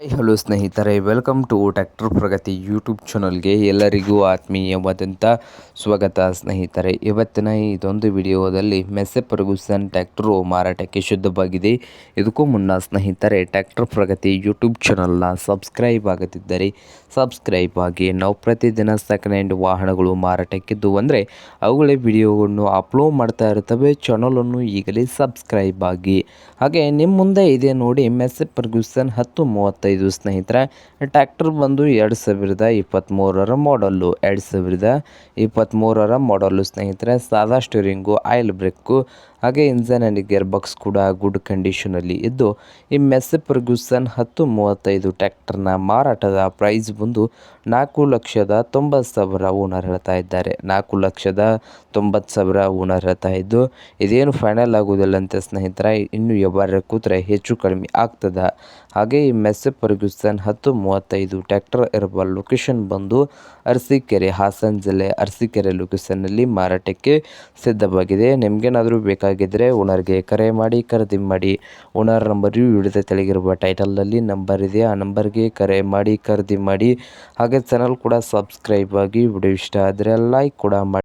Hello ಸ್ನೇಹಿತರೆ, welcome to tractor Pragati YouTube ಚಾನಲ್ಗೆ ಎಲ್ಲರಿಗೂ ಆತ್ಮೀಯವಾದಂಥ ಸ್ವಾಗತ ಸ್ನೇಹಿತರೆ. ಇವತ್ತಿನ ಇದೊಂದು ವಿಡಿಯೋದಲ್ಲಿ ಮೆಸ್ಸೆ ಫರ್ಗೂಸನ್ ಟ್ಯಾಕ್ಟ್ರು ಮಾರಾಟಕ್ಕೆ ಶುದ್ಧವಾಗಿದೆ. ಇದಕ್ಕೂ ಮುನ್ನ ಸ್ನೇಹಿತರೆ ಟ್ಯಾಕ್ಟರ್ ಪ್ರಗತಿ ಯೂಟ್ಯೂಬ್ ಚಾನಲ್ನ ಸಬ್ಸ್ಕ್ರೈಬ್ ಆಗುತ್ತಿದ್ದರೆ ಸಬ್ಸ್ಕ್ರೈಬ್ ಆಗಿ, ನಾವು ಪ್ರತಿದಿನ ಸೆಕೆಂಡ್ ಹ್ಯಾಂಡ್ ವಾಹನಗಳು ಮಾರಾಟಕ್ಕಿದ್ದು ಅಂದರೆ ಅವುಗಳ ವಿಡಿಯೋಗಳನ್ನು ಅಪ್ಲೋಡ್ ಮಾಡ್ತಾ ಇರ್ತವೆ ಚಾನಲನ್ನು ಈಗಲೇ ಸಬ್ಸ್ಕ್ರೈಬ್ ಆಗಿ. ಹಾಗೆ ನಿಮ್ಮ ಮುಂದೆ ಇದೆ ನೋಡಿ ಮೆಸ್ಸೆ ಫರ್ಗೂಸನ್ ಹತ್ತು ಮೂವತ್ತೈದು. ಸ್ನೇಹಿತರೆ ಟ್ಯಾಕ್ಟರ್ ಬಂದು ಎರಡು ಸಾವಿರದ ಇಪ್ಪತ್ತ್ಮೂರರ ಮಾಡಲ್ಲು ಎರಡು ಸಾವಿರದ ಇಪ್ಪತ್ತ್ಮೂರರ ಮಾಡಲ್ಲು ಸ್ನೇಹಿತರೆ, ಸಾದಾ ಸ್ಟೀರಿಂಗು ಆಯಿಲ್ ಬ್ರೇಕು ಹಾಗೆ ಇಂಜನ್ ಆ್ಯಂಡ್ ಗೇರ್ ಬಾಕ್ಸ್ ಕೂಡ ಗುಡ್ ಕಂಡೀಷನಲ್ಲಿ ಇದ್ದು, ಈ ಮೆಸ್ಸೆ ಫರ್ಗೂಸನ್ ಹತ್ತು ಮೂವತ್ತೈದು ಟ್ರ್ಯಾಕ್ಟರ್ನ ಮಾರಾಟದ ಪ್ರೈಸ್ ಬಂದು ನಾಲ್ಕು ಲಕ್ಷದ ತೊಂಬತ್ತು ಸಾವಿರ ಓನರ್ ಹೇಳ್ತಾ ಇದ್ದಾರೆ. ನಾಲ್ಕು ಲಕ್ಷದ ತೊಂಬತ್ತು ಸಾವಿರ ಓನರ್ ಹೇಳ್ತಾ ಇದ್ದು, ಇದೇನು ಫೈನಲ್ ಆಗೋದಿಲ್ಲ ಅಂತ ಸ್ನೇಹಿತರ, ಇನ್ನು ವ್ಯವಹಾರ ಕೂತ್ರೆ ಹೆಚ್ಚು ಕಡಿಮೆ ಆಗ್ತದ. ಹಾಗೆ ಈ ಮೆಸ್ಸೆ ಫರ್ಗೂಸನ್ ಹತ್ತು ಮೂವತ್ತೈದು ಟ್ಯಾಕ್ಟರ್ ಇರುವ ಲೊಕೇಶನ್ ಬಂದು ಅರಸೀಕೆರೆ, ಹಾಸನ ಜಿಲ್ಲೆ ಅರಸೀಕೆರೆ ಲೊಕೇಶನ್ನಲ್ಲಿ ಮಾರಾಟಕ್ಕೆ ಸಿದ್ಧವಾಗಿದೆ. ನಿಮಗೇನಾದರೂ ಬೇಕಾಗಿದ್ದರೆ ಓನರ್ಗೆ ಕರೆ ಮಾಡಿ ಖರೀದಿ ಮಾಡಿ. ಓನರ್ ನಂಬರ್ ವಿಡಿಯೋದ ತೆಳಗಿರುವ ಟೈಟಲಲ್ಲಿ ನಂಬರ್ ಇದೆ. ಆ ನಂಬರ್ಗೆ ಕರೆ ಮಾಡಿ ಖರೀದಿ ಮಾಡಿ. ಹಾಗೆ ಚಾನಲ್ ಕೂಡ ಸಬ್ಸ್ಕ್ರೈಬ್ ಆಗಿ ವಿಡಿಯೋ ಇಷ್ಟ ಆದರೆ ಲೈಕ್ ಕೂಡ ಮಾಡಿ